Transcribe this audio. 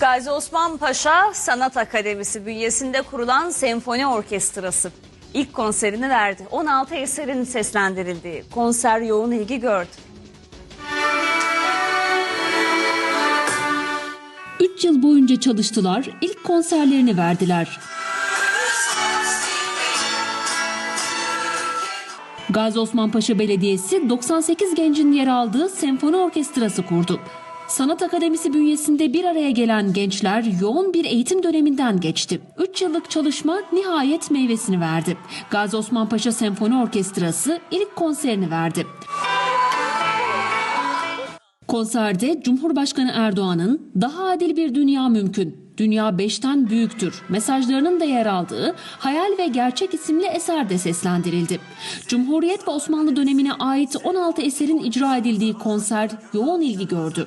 Gazi Osman Paşa Sanat Akademisi bünyesinde kurulan senfoni orkestrası ilk konserini verdi. 16 eserin seslendirildiği konser yoğun ilgi gördü. 3 yıl boyunca çalıştılar, ilk konserlerini verdiler. Gazi Osman Paşa Belediyesi 98 gencin yer aldığı senfoni orkestrası kurdu. Sanat Akademisi bünyesinde bir araya gelen gençler yoğun bir eğitim döneminden geçti. 3 yıllık çalışma nihayet meyvesini verdi. Gazi Osman Paşa Senfoni Orkestrası ilk konserini verdi. Konserde Cumhurbaşkanı Erdoğan'ın daha adil bir dünya mümkün, dünya beşten büyüktür mesajlarının da yer aldığı Hayal ve Gerçek isimli eser de seslendirildi. Cumhuriyet ve Osmanlı dönemine ait 16 eserin icra edildiği konser yoğun ilgi gördü.